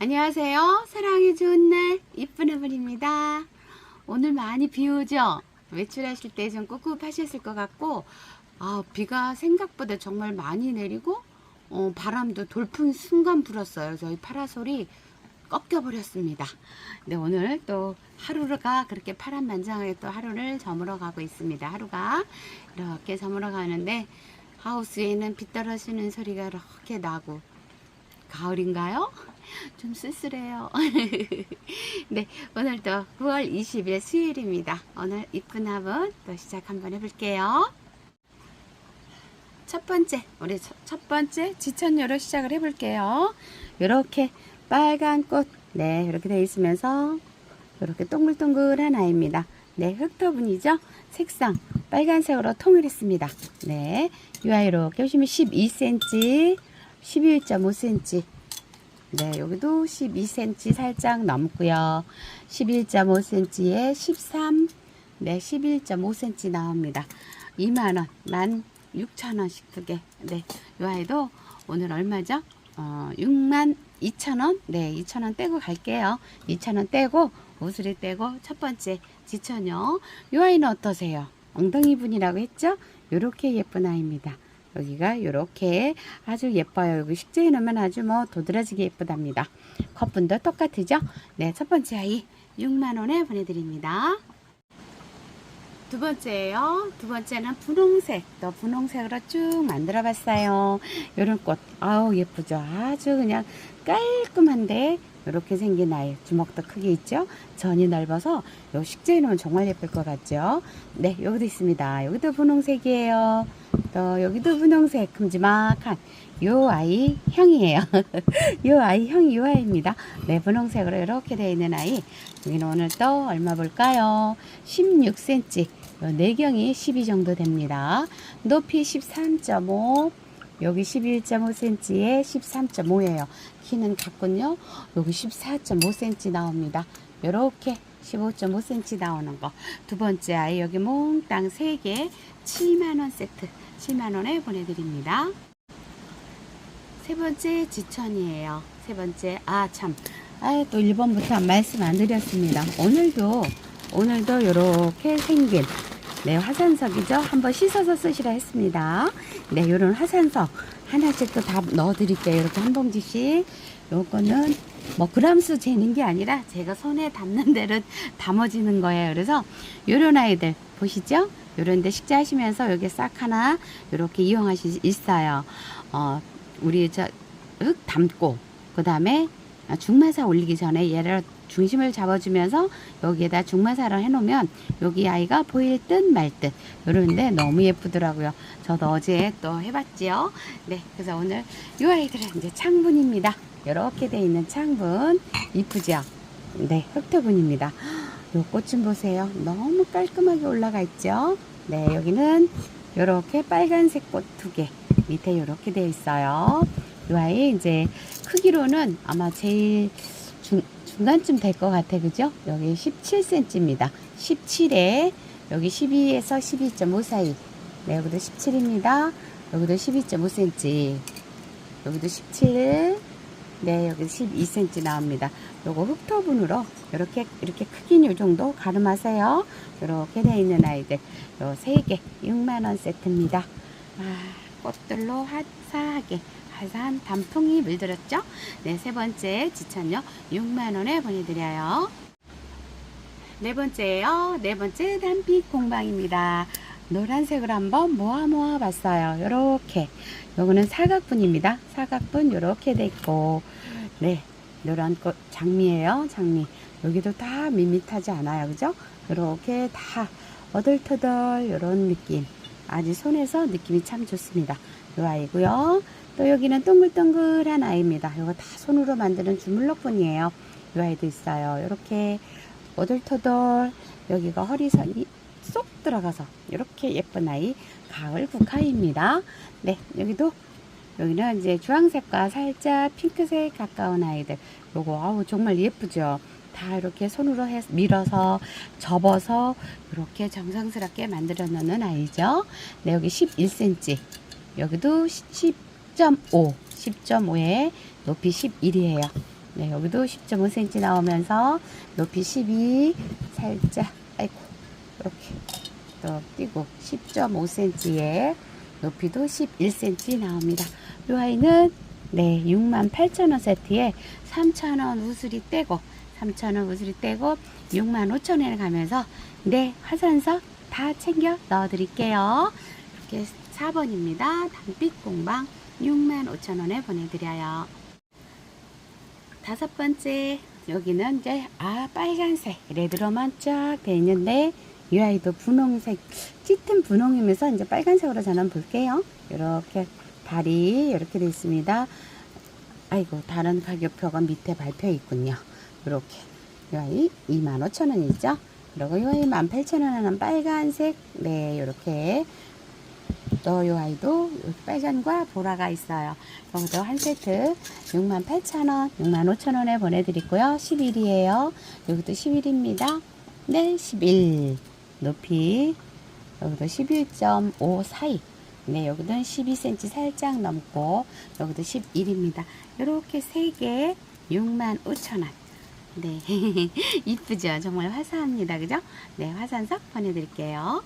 안녕하세요. 사랑이 좋은 날 이쁜 아버입니다. 오늘 많이 비 오죠? 외출하실 때 좀 꿉꿉하셨을 것 같고 아, 비가 생각보다 정말 많이 내리고 어, 바람도 돌풍 순간 불었어요. 저희 파라솔이 꺾여버렸습니다. 네, 오늘 또 하루가 그렇게 파란만장하게 또 하루를 저물어 가고 있습니다. 하루가 이렇게 저물어 가는데 하우스에는 비 떨어지는 소리가 이렇게 나고 가을인가요? 좀 쓸쓸해요. 네, 오늘도 9월 20일 수요일입니다. 오늘 이쁜 화분 또 시작 한번 해볼게요. 첫 번째, 우리 첫- 첫 번째 지천요로 시작을 해볼게요. 이렇게 빨간 꽃, 네, 이렇게 되어 있으면서 이렇게 동글동글한 아이입니다. 네, 흑터분이죠? 색상 빨간색으로 통일했습니다. 네, 이 아이 이렇게 보시면 12cm, 11.5cm. 네, 여기도 12cm 살짝 넘고요. 11.5cm에 13, 네, 11.5cm 나옵니다. 2만원, 16,000원씩 두 개. 네, 이 아이도 오늘 얼마죠? 어, 6만 2천원? 네, 2천원 떼고 갈게요. 2천원 떼고, 우수리 떼고, 첫 번째 지천요. 이 아이는 어떠세요? 엉덩이 분이라고 했죠? 요렇게 예쁜 아이입니다. 여기가 요렇게 아주 예뻐요. 여기 식재해 놓으면 아주 뭐 도드라지게 예쁘답니다. 컵분도 똑같으죠? 네, 첫 번째 아이 6만원에 보내드립니다. 두 번째예요. 두 번째는 분홍색. 또 분홍색으로 쭉 만들어 봤어요. 요런 꽃. 아우, 예쁘죠? 아주 그냥 깔끔한데, 이렇게 생긴 아이. 주먹도 크게 있죠? 전이 넓어서, 요 식재해 놓으면 정말 예쁠 것 같죠? 네, 여기도 있습니다. 여기도 분홍색이에요. 또, 여기도 분홍색. 큼지막한. 요 아이 형이에요. 요 아이 형이 요 아이입니다. 네, 분홍색으로 이렇게 되어 있는 아이. 여기는 오늘 또 얼마 볼까요? 16cm. 요 내경이 12 정도 됩니다. 높이 13.5. 여기 11.5cm에 13.5예요. 키는 같군요. 여기 14.5cm 나옵니다. 요렇게 15.5cm 나오는 거. 두 번째 아이 여기 몽땅 3개 7만원 세트 7만원에 보내드립니다. 세 번째 지천이에요. 세 번째 아 참. 아 또 1번부터 말씀 안 드렸습니다. 오늘도 오늘도 이렇게 생긴 네 화산석이죠. 한번 씻어서 쓰시라 했습니다. 네 요런 화산석 하나씩 또 다 넣어 드릴게요. 이렇게 한 봉지씩. 요거는 뭐 그람수 재는 게 아니라 제가 손에 담는 대로 담아지는 거예요. 그래서 요런 아이들 보시죠? 요런 데 식재하시면서 여기 싹 하나 이렇게 이용하실 수 있어요. 어, 우리 저흙 담고 그 다음에 중마사 올리기 전에 얘를 중심을 잡아주면서 여기에다 중마사를 해놓으면 여기 아이가 보일 듯 말 듯 이러는데 너무 예쁘더라고요. 저도 어제 또 해봤지요. 네, 그래서 오늘 이 아이들은 이제 창분입니다. 이렇게 돼 있는 창분 이쁘죠? 네, 흑토분입니다. 요 꽃 좀 보세요. 너무 깔끔하게 올라가 있죠? 네, 여기는 이렇게 빨간색 꽃 두 개. 밑에 이렇게 되어 있어요. 이 아이 이제 크기로는 아마 제일 중, 중간쯤 될 것 같아. 그죠? 여기 17cm입니다. 17에 여기 12에서 12.5 사이. 네, 여기도 17입니다. 여기도 12.5cm. 여기도 17. 네, 여기 12cm 나옵니다. 요거 흑토분으로 이렇게 이렇게 크긴 요 정도 가름하세요. 이렇게 돼 있는 아이들 요세개 6만 원 세트입니다. 아, 꽃들로 화사하게 화사한 단풍이 물들었죠? 네, 세 번째 지천요 6만 원에 보내드려요. 네 번째예요. 네 번째 단빛 공방입니다. 노란색으로 한번 모아 모아 봤어요. 요렇게. 요거는 사각분입니다. 사각분 요렇게 돼 있고 네. 노란 꽃 장미예요. 장미. 여기도 다 밋밋하지 않아요. 그죠? 요렇게 다 어들터덜 요런 느낌. 아주 손에서 느낌이 참 좋습니다. 요 아이고요. 또 여기는 동글동글한 아이입니다. 요거 다 손으로 만드는 주물럭분이에요. 요 아이도 있어요. 요렇게 오돌토돌 여기가 허리선이 쏙 들어가서 이렇게 예쁜 아이 가을 국화입니다. 네, 여기도 여기는 이제 주황색과 살짝 핑크색 가까운 아이들. 요거 아우 정말 예쁘죠. 다 이렇게 손으로 해 밀어서 접어서 이렇게 정성스럽게 만들어 놓는 아이죠. 네, 여기 11cm. 여기도 10.5. 10.5에 높이 11이에요. 네, 여기도 10.5cm 나오면서 높이 12 살짝 아이고 이렇게 또 띄고 10.5cm에 높이도 11cm 나옵니다. 이 아이는 네 68,000원 세트에 3,000원 우수리 떼고 3,000원 우수리 떼고 65,000원에 가면서 네 화산석 다 챙겨 넣어 드릴게요. 이렇게 4번입니다. 단빛 공방 65,000원에 보내드려요. 다섯 번째 여기는 이제 아 빨간색 레드로만 쫙 돼 있는데 이 아이도 분홍색 짙은 분홍이면서 이제 빨간색으로 저는 볼게요 이렇게 다리 이렇게 돼 있습니다 아이고 다른 가격표가 밑에 발표 있군요 이렇게 이 아이 25,000원이죠 그리고 이 아이 18,000원에는 빨간색 네 이렇게 또이 아이도 빨간과 보라가 있어요. 여기도 한 세트 68,000원, 65,000원에 보내드리고요. 11이에요. 여기도 11입니다. 네, 11. 높이. 여기도 11.5 사이. 네, 여기는 12cm 살짝 넘고, 여기도 11입니다. 이렇게 3개 65,000원. 네, 이쁘죠? 정말 화사합니다. 그죠? 네, 화산석 보내드릴게요.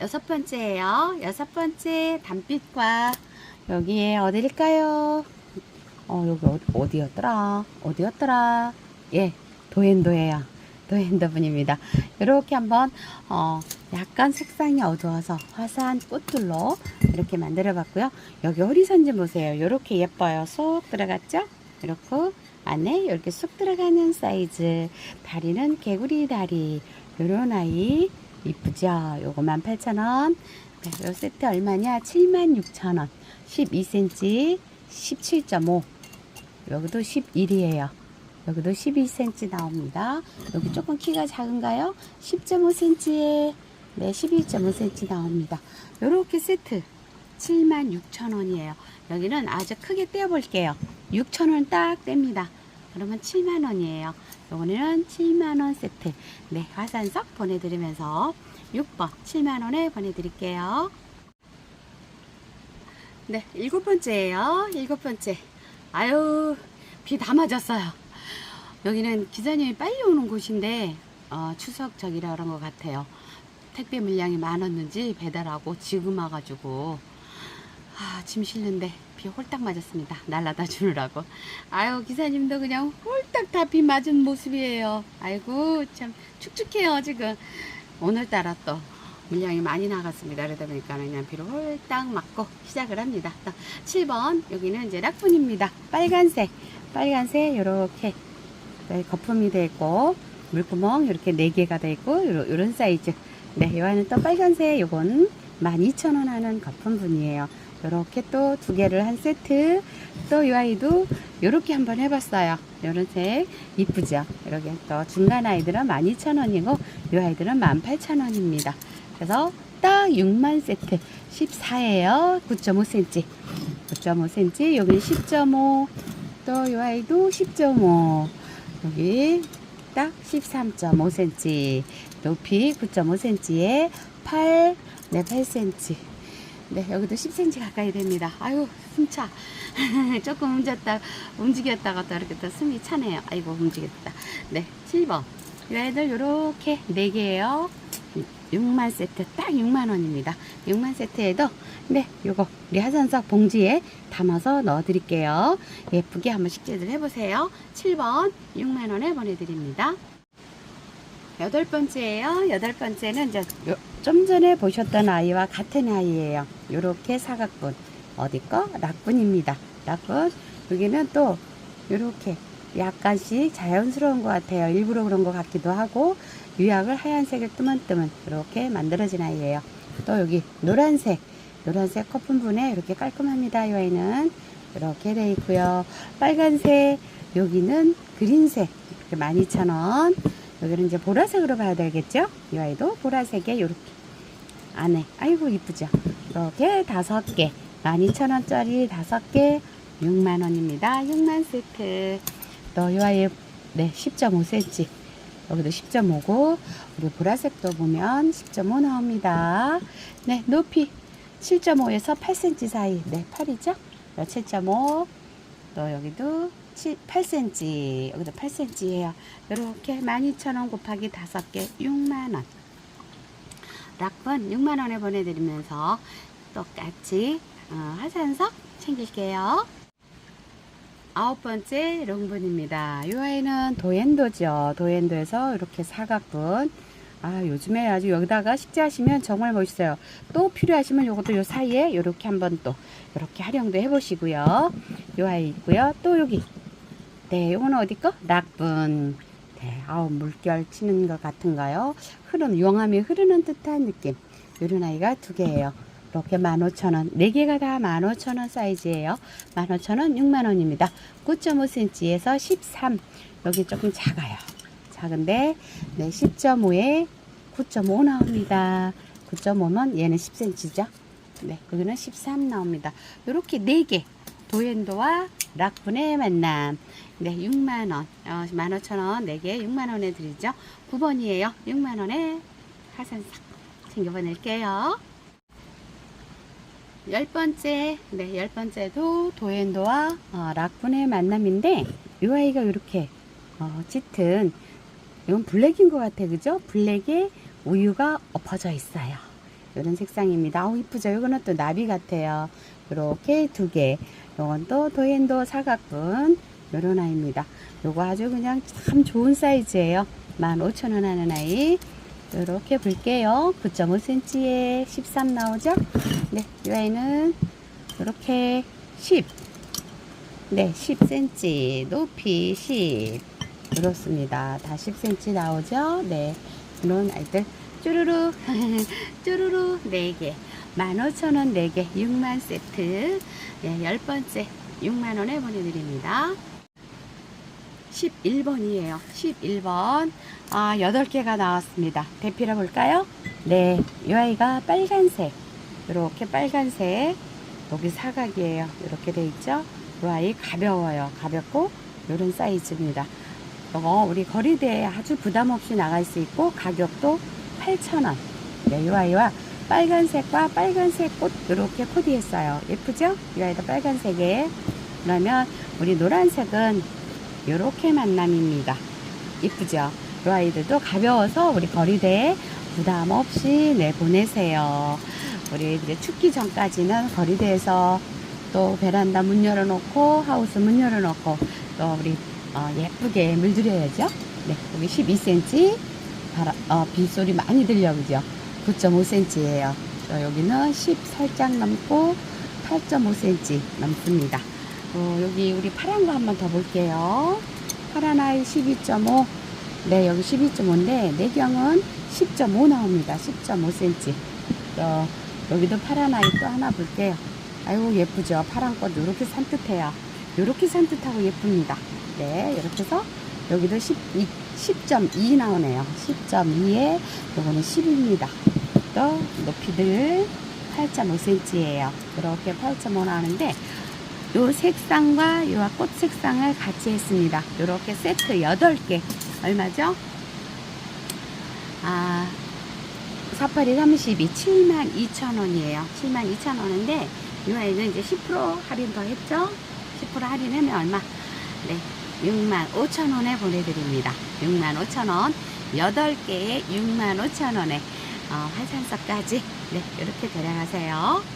여섯 번째예요. 여섯 번째 단빛과 여기에 어디일까요? 어 여기 어, 어디였더라? 어디였더라? 예, 도엔도예요. 도엔도 분입니다. 이렇게 한번 어 약간 색상이 어두워서 화사한 꽃들로 이렇게 만들어 봤고요. 여기 호리선 좀 보세요. 이렇게 예뻐요. 쏙 들어갔죠? 이렇게 안에 이렇게 쑥 들어가는 사이즈. 다리는 개구리 다리. 요런 아이 이쁘죠? 요거 18,000원. 네, 요 세트 얼마냐? 76,000원. 12cm, 17.5. 여기도 11이에요. 여기도 12cm 나옵니다. 여기 조금 키가 작은가요? 10.5cm에 네, 11.5cm 나옵니다. 요렇게 세트 76,000원이에요. 여기는 아주 크게 떼어 볼게요. 6,000원 딱 뗍니다. 그러면 7만원이에요. 요거는 7만원 세트. 네, 화산석 보내드리면서 6번 7만원에 보내드릴게요. 네, 일곱 번째예요. 일곱 번째. 아유, 비 다 맞았어요. 여기는 기사님이 빨리 오는 곳인데, 어, 추석 저기라 그런 것 같아요. 택배 물량이 많았는지 배달하고 지금 와가지고, 아, 짐 실는데 비 홀딱 맞았습니다. 날라다 주느라고. 아유, 기사님도 그냥 홀딱 다 비 맞은 모습이에요. 아이고, 참 축축해요, 지금. 오늘따라 또 물량이 많이 나갔습니다. 그러다 보니까 그냥 비를 홀딱 맞고 시작을 합니다. 7번, 여기는 이제 락분입니다. 빨간색, 빨간색, 요렇게 네, 거품이 되어 있고, 물구멍 이렇게 4개가 되어 있고, 요런, 요런 사이즈. 네, 요거는 또 빨간색, 요건 12,000원 하는 거품분이에요. 요렇게 또 두 개를 한 세트. 또 이 아이도 요렇게 한번 해봤어요. 요런 색 이쁘죠? 이렇게 또 중간 아이들은 12,000원이고 이 아이들은 18,000원입니다. 그래서 딱 6만 세트 14예요. 9.5cm. 9.5cm. 여기 10.5. 또 이 아이도 10.5. 여기 딱 13.5cm. 높이 9.5cm에 8, 네, 8cm. 네, 여기도 10cm 가까이 됩니다. 아유, 숨차. 조금 움직였다, 움직였다가 또 이렇게 또 숨이 차네요. 아이고, 움직였다. 네, 7번. 이 아이들 요렇게 4개예요. 6만 세트, 딱 6만 원입니다. 6만 세트에도, 네, 요거, 우리 하산석 봉지에 담아서 넣어 드릴게요. 예쁘게 한번 식재들 해보세요. 7번, 6만 원에 보내드립니다. 여덟 번째예요. 여덟 번째는 이제 요- 좀 전에 보셨던 아이와 같은 아이예요. 요렇게 사각분. 어디 거? 락분입니다. 락분. 여기는 또 요렇게 약간씩 자연스러운 것 같아요. 일부러 그런 것 같기도 하고 유약을 하얀색을 뜨문뜨문 이렇게 만들어진 아이예요. 또 여기 노란색 노란색 커튼분에 이렇게 깔끔합니다. 이 아이는 이렇게 돼 있고요. 빨간색 여기는 그린색 이렇게 12,000원 여기는 이제 보라색으로 봐야 되겠죠? 이 아이도 보라색에 이렇게 안에 아이고 이쁘죠? 이렇게 다섯 개 12,000원짜리 다섯 개 6만원입니다. 6만 세트 또이 아이 네 10.5cm 여기도 10.5고 우리 보라색도 보면 10.5 나옵니다. 네 높이 7.5에서 8cm 사이 네 8이죠? 7.5 또 여기도 7, 8cm, 여기도 8cm예요. 이렇게 12,000원 곱하기 5개 6만원. 락분 6만원에 보내드리면서 똑같이 어, 하산석 챙길게요. 아홉 번째 롱분입니다. 이 아이는 도엔도죠. 도엔도에서 이렇게 사각분. 아, 요즘에 아주 여기다가 식재하시면 정말 멋있어요. 또 필요하시면 요것도 요 사이에 이렇게 한번 또 이렇게 활용도 해보시고요. 요 아이 있고요. 또 여기. 네, 요거는 어디 거? 락분. 네, 아우, 물결 치는 것 같은가요? 흐르는, 용암이 흐르는 듯한 느낌. 요런 아이가 두 개예요. 이렇게 15,000원. 네 개가 다 15,000원 사이즈예요. 15,000원, 6만원입니다. 9.5cm에서 13. 여기 조금 작아요. 작은데, 네, 10.5에 9.5 나옵니다. 9.5면 얘는 10cm죠. 네, 거기는 13 나옵니다. 이렇게 네 개. 도엔도와 락분의 만남. 네, 6만원. 어, 15,000원, 4개 6만원에 드리죠. 9번이에요. 6만원에 하산석 챙겨 보낼게요. 열 번째, 네, 열 번째도 도엔도와 어, 락분의 만남인데, 이 아이가 이렇게, 어, 짙은, 이건 블랙인 것 같아, 그죠? 블랙에 우유가 엎어져 있어요. 이런 색상입니다. 아우, 이쁘죠? 이거는 또 나비 같아요. 이렇게 두 개. 요건 또 도엔도 사각분. 요런 아이입니다. 요거 아주 그냥 참 좋은 사이즈예요. 15,000원 하는 아이. 이렇게 볼게요. 9.5cm에 13 나오죠? 네, 이 아이는 이렇게 10. 네, 10cm. 높이 10. 그렇습니다. 다 10cm 나오죠? 네. 이런 아이들. 쭈루루. 쭈루루 4개. 15,000원 4개. 6만 세트. 네, 10번째. 6만원에 보내드립니다. 11번이에요. 11번. 아, 8개가 나왔습니다. 대피를 볼까요? 네. 이 아이가 빨간색. 이렇게 빨간색. 여기 사각이에요. 이렇게 돼 있죠? 이 아이 가벼워요. 가볍고, 이런 사이즈입니다. 이거 우리 거리대에 아주 부담 없이 나갈 수 있고, 가격도 8,000원. 네, 이 아이와 빨간색과 빨간색 꽃 이렇게 코디했어요. 예쁘죠? 이 아이도 빨간색에. 그러면 우리 노란색은 이렇게 만남입니다. 이쁘죠? 이 아이들도 가벼워서 우리 거리대에 부담 없이 내보내세요. 우리 이제 춥기 전까지는 거리대에서 또 베란다 문 열어놓고 하우스 문 열어놓고 또 우리 어, 예쁘게 물들여야죠. 네, 여기 12cm 바람, 어, 빗소리 많이 들려 그죠? 9.5cm예요. 여기는 10 살짝 넘고 8.5cm 넘습니다. 어, 여기 우리 파란 거 한 번 더 볼게요. 파란 아이 12.5. 네, 여기 12.5인데 내경은 10.5 나옵니다. 10.5cm. 어, 여기도 파란 아이 또 하나 볼게요. 아이고 예쁘죠? 파란 꽃 이렇게 산뜻해요. 이렇게 산뜻하고 예쁩니다. 네, 이렇게 해서 여기도 10, 10.2 나오네요. 10.2에 요거는 10입니다. 또 높이들 8.5cm예요. 이렇게 8.5 나오는데 요 색상과 요꽃 색상을 같이 했습니다. 요렇게 세트 8개. 얼마죠? 아, 사파리 32, 72,000원이에요. 72,000원인데, 이 아이는 이제 10% 할인 더 했죠? 10% 할인하면 얼마? 네. 65,000원에 보내드립니다. 65,000원. 8개에 65,000원에, 어, 화산석까지. 네. 이렇게 데려가세요.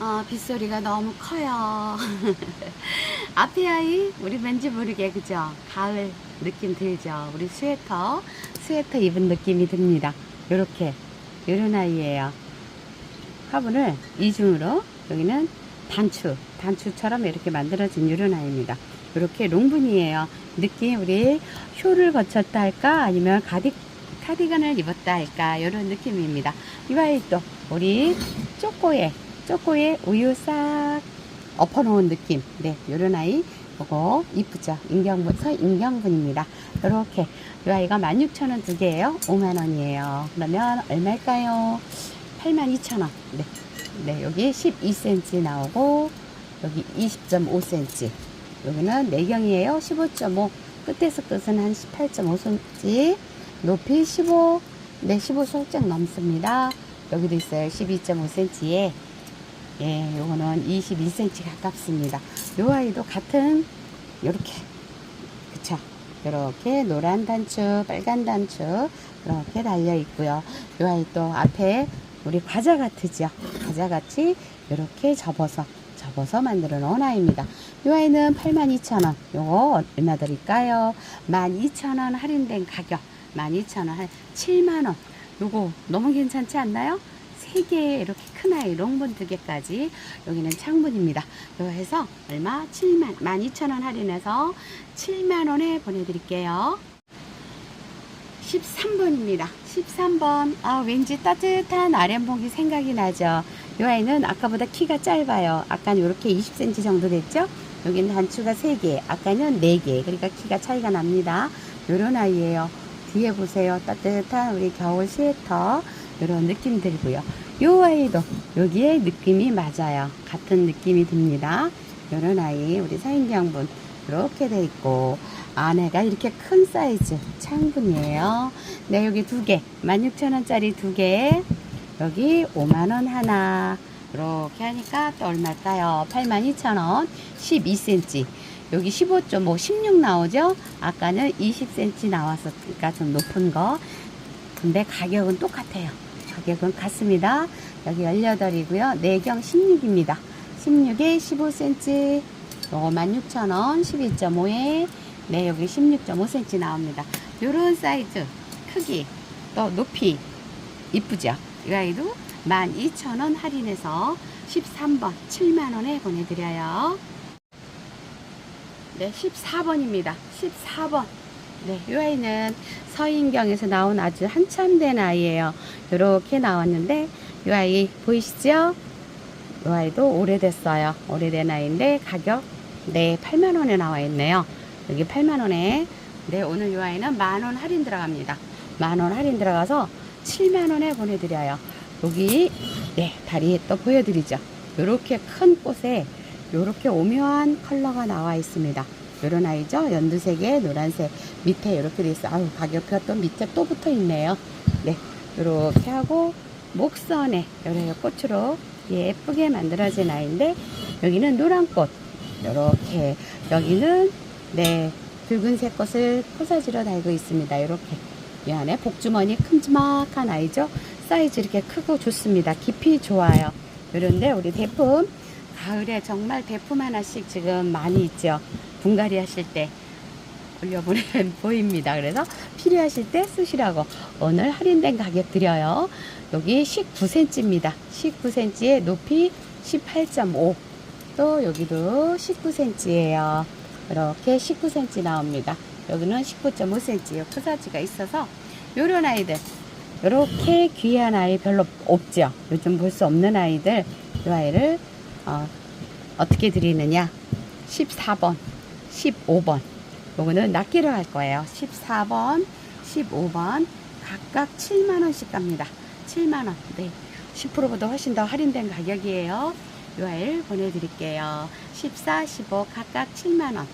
어, 빗소리가 너무 커요. 앞에 아이, 우리 왠지 모르게, 그죠? 가을 느낌 들죠? 우리 스웨터, 스웨터 입은 느낌이 듭니다. 요렇게, 요런 아이예요. 화분을 이중으로, 여기는 단추, 단추처럼 이렇게 만들어진 요런 아이입니다. 요렇게 롱분이에요. 느낌, 우리 쇼를 거쳤다 할까? 아니면 가디, 카디건을 입었다 할까? 요런 느낌입니다. 이 아이 또, 우리 쪼꼬에, 초코에 우유 싹 엎어놓은 느낌. 네, 요런 아이. 요거 이쁘죠? 인경분, 서 인경분입니다. 요렇게. 이 아이가 16,000원 두 개예요. 5만원이에요. 그러면 얼마일까요? 82,000원. 네. 네, 여기 12cm 나오고, 여기 20.5cm. 여기는 내경이에요. 15.5. 끝에서 끝은 한 18.5cm. 높이 15, 네, 15 살짝 넘습니다. 여기도 있어요. 12.5cm에 예, 요거는 22cm 가깝습니다. 요 아이도 같은 요렇게 그쵸? 요렇게 노란 단추, 빨간 단추 이렇게 달려 있고요. 요 아이 또 앞에 우리 과자 같으죠? 과자 같이 이렇게 접어서 접어서 만들어 놓은 아이입니다. 요 아이는 82,000원. 요거 얼마 드릴까요? 12,000원 할인된 가격. 12,000원 한 7만 원. 요거 너무 괜찮지 않나요? 세개 이렇게 큰 아이 롱본 두 개까지 여기는 창문입니다. 요 해서 얼마? 7만 12,000원 할인해서 7만 원에 보내드릴게요. 13번입니다. 13번. 아, 왠지 따뜻한 아련봉이 생각이 나죠. 이 아이는 아까보다 키가 짧아요. 아까는 이렇게 20cm 정도 됐죠? 여기는 단추가 3개, 아까는 4개. 그러니까 키가 차이가 납니다. 요런 아이예요. 뒤에 보세요. 따뜻한 우리 겨울 스웨터. 요런 느낌 들고요. 요 아이도 여기에 느낌이 맞아요. 같은 느낌이 듭니다. 요런 아이, 우리 사인경분. 이렇게 돼 있고, 안에가 이렇게 큰 사이즈 창분이에요. 네, 여기 두 개. 16,000원짜리 두 개. 여기 5만원 하나. 이렇게 하니까 또 얼마일까요? 82,000원. 12cm. 여기 15.5, 16 나오죠? 아까는 20cm 나왔으니까 좀 높은 거. 근데 가격은 똑같아요. 가격은 같습니다. 여기 18이고요. 내경 16입니다. 16에 15cm. 요거 16,000원. 12.5에 네, 여기 16.5cm 나옵니다. 요런 사이즈, 크기, 또 높이 이쁘죠? 이 아이도 12,000원 할인해서 13번 7만원에 보내드려요. 네, 14번입니다. 14번. 네, 이 아이는 서인경에서 나온 아주 한참 된 아이예요. 이렇게 나왔는데 이 아이 보이시죠? 이 아이도 오래됐어요. 오래된 아이인데 가격 네 8만 원에 나와 있네요. 여기 8만 원에 네 오늘 이 아이는 만 원 할인 들어갑니다. 만 원 할인 들어가서 7만 원에 보내드려요. 여기 네 다리 또 보여드리죠. 이렇게 큰 꽃에 이렇게 오묘한 컬러가 나와 있습니다. 요런 아이죠. 연두색에 노란색 밑에 이렇게 돼 있어요. 아유 가격표가 또 밑에 또 붙어 있네요. 네 이렇게 하고 목선에 이렇게 꽃으로 예쁘게 만들어진 아이인데 여기는 노란 꽃 이렇게 여기는 네 붉은색 꽃을 포사지로 달고 있습니다. 이렇게 이 안에 복주머니 큼지막한 아이죠. 사이즈 이렇게 크고 좋습니다. 깊이 좋아요. 그런데 우리 대품 가을에 정말 대품 하나씩 지금 많이 있죠. 분갈이 하실 때 올려보내면 보입니다. 그래서 필요하실 때 쓰시라고 오늘 할인된 가격 드려요. 여기 19cm입니다. 19cm에 높이 18.5. 또 여기도 19cm예요. 이렇게 19cm 나옵니다. 여기는 19.5cm 포사지가 있어서 요런 아이들 이렇게 귀한 아이 별로 없죠. 요즘 볼 수 없는 아이들 이 아이를 어, 어떻게 드리느냐? 14번 15번. 요거는 낱개로 할 거예요. 14번 15번 각각 7만원씩 갑니다. 7만원. 네. 10%보다 훨씬 더 할인된 가격이에요. 요 아이를 보내드릴게요. 14, 15 각각 7만원.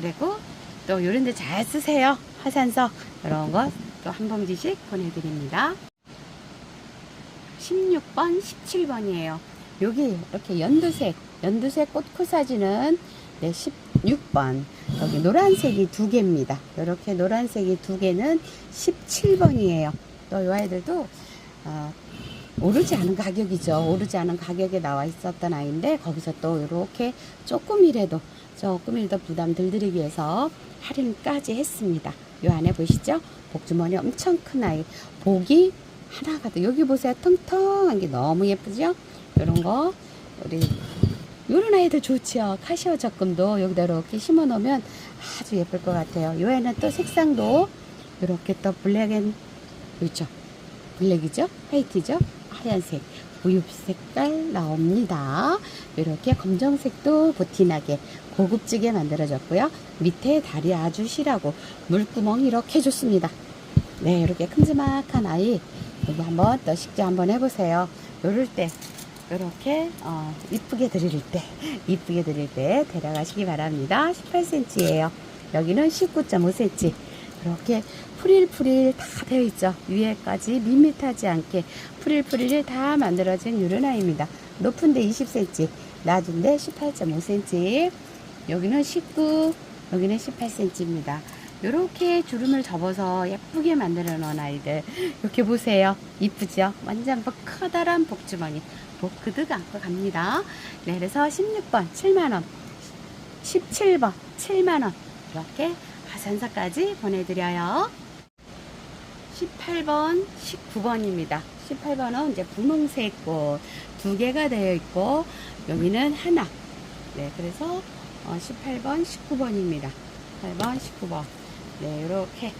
그리고 또 요런 데 잘 쓰세요. 화산석. 이런 거또한 봉지씩 보내드립니다. 16번 17번이에요 여기 이렇게 연두색 연두색 꽃코 사진은 네 16번. 여기 노란색이 두 개입니다. 이렇게 노란색이 두 개는 17번이에요. 또이 아이들도 어, 오르지 않은 가격이죠. 오르지 않은 가격에 나와 있었던 아이인데 거기서 또 이렇게 조금이라도 조금이라도 부담 덜 드리기 위해서 할인까지 했습니다. 이 안에 보시죠? 복주머니 엄청 큰 아이. 복이 하나가 더 여기 보세요. 텅텅한 게 너무 예쁘죠 이런 거. 우리 이런 아이들 좋지요 카시오 적금도 여기다 이렇게 심어 놓으면 아주 예쁠 것 같아요. 이 애는 또 색상도 이렇게 또 블랙 앤 그렇죠? 블랙이죠? 화이트죠? 하얀색. 우유 색깔 나옵니다. 이렇게 검정색도 보티나게 고급지게 만들어졌고요. 밑에 다리 아주 실하고 물구멍 이렇게 좋습니다. 네 이렇게 큼지막한 아이. 여기 한번 또 식재 한번 해보세요. 요럴 때 이렇게 어, 이쁘게 드릴 때 이쁘게 드릴 때 데려가시기 바랍니다 18cm예요 여기는 19.5cm 이렇게 프릴프릴 다 되어 있죠 위에까지 밋밋하지 않게 프릴프릴이 다 만들어진 유른 아이입니다 높은데 20cm, 낮은데 18.5cm, 여기는 19, 여기는 18cm입니다. 이렇게 주름을 접어서 예쁘게 만들어 놓은 아이들. 이렇게 보세요. 이쁘죠? 완전 뭐 커다란 복주머니. 복크드 갖고 갑니다. 네, 그래서 16번 7만원, 17번 7만원. 이렇게 하산사까지 보내드려요. 18번, 19번입니다. 18번은 이제 분홍색 꽃 두 개가 되어 있고 여기는 하나. 네, 그래서 어, 18번, 19번입니다. 18번, 19번. 네, 이렇게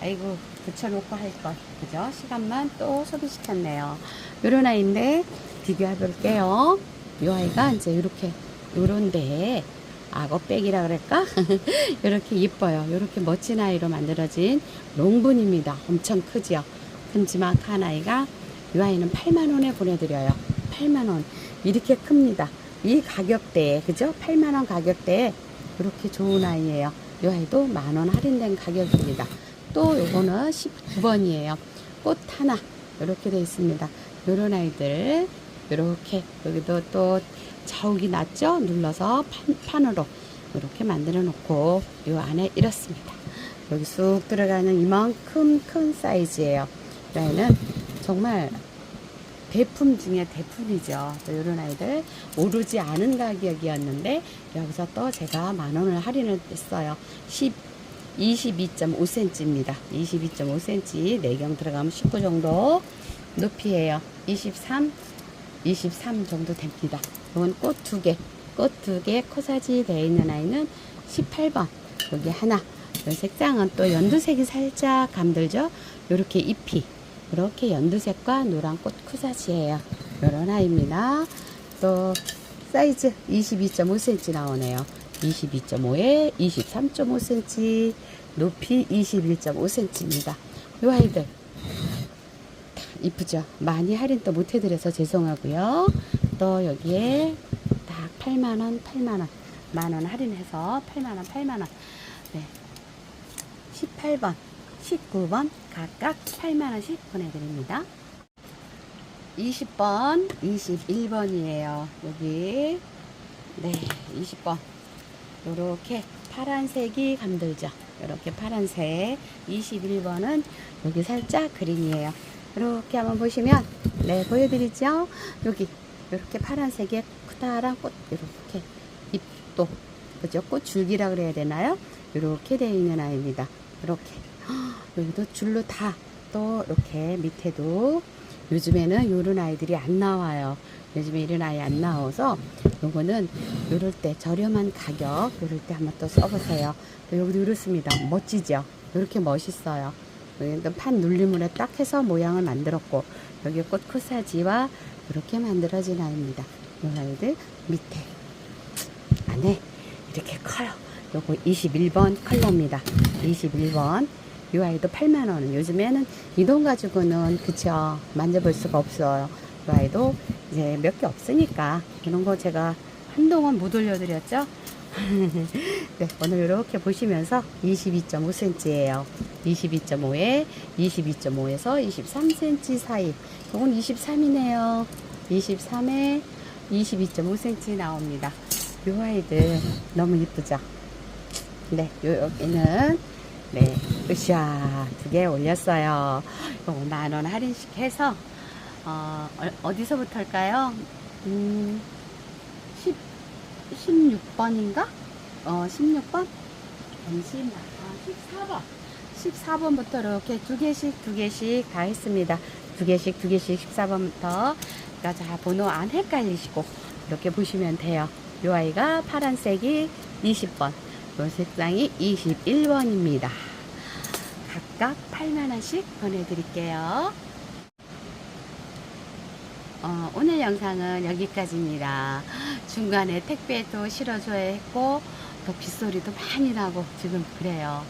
아이고 붙여놓고 할 걸. 그죠? 시간만 또 소비시켰네요. 요런 아이인데 비교해 볼게요. 이 아이가 이제 이렇게 요런데 악어백이라 그럴까? 이렇게 이뻐요. 이렇게 멋진 아이로 만들어진 롱분입니다. 엄청 크지요. 큼지막한 아이가 이 아이는 8만원에 보내드려요. 8만원. 이렇게 큽니다. 이 가격대에, 그죠? 8만원 가격대에 이렇게 좋은 아이예요. 이 아이도 만원 할인된 가격입니다. 또 요거는 19번이에요. 꽃 하나. 이렇게 되어 있습니다. 요런 아이들. 이렇게 여기도 또 자욱이 났죠? 눌러서 판, 판으로 이렇게 만들어 놓고 요 안에 이렇습니다. 여기 쑥 들어가는 이만큼 큰 사이즈예요. 얘는 정말 대품 중에 대품이죠. 또 이런 아이들 오르지 않은 가격이었는데 여기서 또 제가 만 원을 할인을 했어요. 10 22.5cm입니다. 22.5cm 내경 들어가면 19 정도 높이에요. 23 23 정도 됩니다. 이건 꽃 두 개, 꽃 두 개 코사지 되어 있는 아이는 18번. 여기 하나. 이 색상은 또 연두색이 살짝 감들죠. 이렇게 잎이 이렇게 연두색과 노란 꽃 코사지예요. 이런 아이입니다. 또 사이즈 22.5cm 나오네요. 22.5에 23.5cm, 높이 21.5cm입니다. 이 아이들 이쁘죠? 많이 할인 또 못 해드려서 죄송하고요. 또 여기에 딱 8만원, 8만원. 만원 할인해서 8만원, 8만원. 네. 18번, 19번 각각 8만원씩 보내드립니다. 20번, 21번이에요. 여기. 네, 20번. 요렇게 파란색이 감들죠. 이렇게 파란색. 21번은 여기 살짝 그린이에요. 이렇게 한번 보시면 네 보여드리죠? 여기 이렇게 파란색의 크다란 꽃 이렇게 잎도 그죠? 꽃 줄기라 그래야 되나요? 이렇게 되어 있는 아이입니다. 이렇게. 여기도 줄로 다 또 이렇게 밑에도 요즘에는 요런 아이들이 안 나와요. 요즘에 이런 아이 안 나와서 요거는 요럴 때 저렴한 가격 요럴 때 한번 또 써보세요. 여기도 이렇습니다. 멋지죠? 이렇게 멋있어요 여기는 판 눌림으로 딱 해서 모양을 만들었고 여기 꽃 코사지와 이렇게 만들어진 아이입니다. 이 아이들 밑에 안에 이렇게 커요. 요거 21번 컬러입니다. 21번 이 아이도 8만 원. 요즘에는 이 돈 가지고는 그쵸 만져볼 수가 없어요. 이 아이도 이제 몇 개 없으니까 이런 거 제가 한동안 못 올려드렸죠. 네, 오늘 이렇게 보시면서 22.5cm예요. 22.5에 22.5에서 23cm 사이. 이건 23이네요. 23에 22.5cm 나옵니다. 요 아이들 너무 이쁘죠? 네, 요 여기는 네, 으쌰 두개 올렸어요. 이거 만원 할인씩 해서 어, 어디서부터 할까요? 음, 10 16번인가? 어, 16번? 잠시만. 아, 14번. 14번부터 이렇게 두 개씩, 두 개씩 다 했습니다. 두 개씩, 두 개씩 14번부터. 그러니까 자, 번호 안 헷갈리시고, 이렇게 보시면 돼요. 이 아이가 파란색이 20번, 요 색상이 21번입니다. 각각 8만원씩 보내드릴게요. 어, 오늘 영상은 여기까지입니다. 중간에 택배도 실어줘야 했고 또 빗소리도 많이 나고 지금 그래요.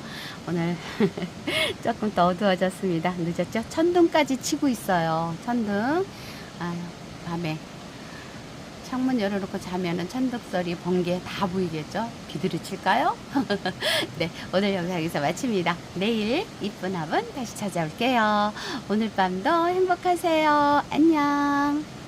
오늘 조금 더 어두워졌습니다. 늦었죠? 천둥까지 치고 있어요. 천둥. 아유, 밤에 창문 열어놓고 자면은 천둥 소리, 번개 다 보이겠죠? 비둘이 칠까요? 네, 오늘 영상 여기서 마칩니다. 내일 이쁜 화분 다시 찾아올게요. 오늘 밤도 행복하세요. 안녕.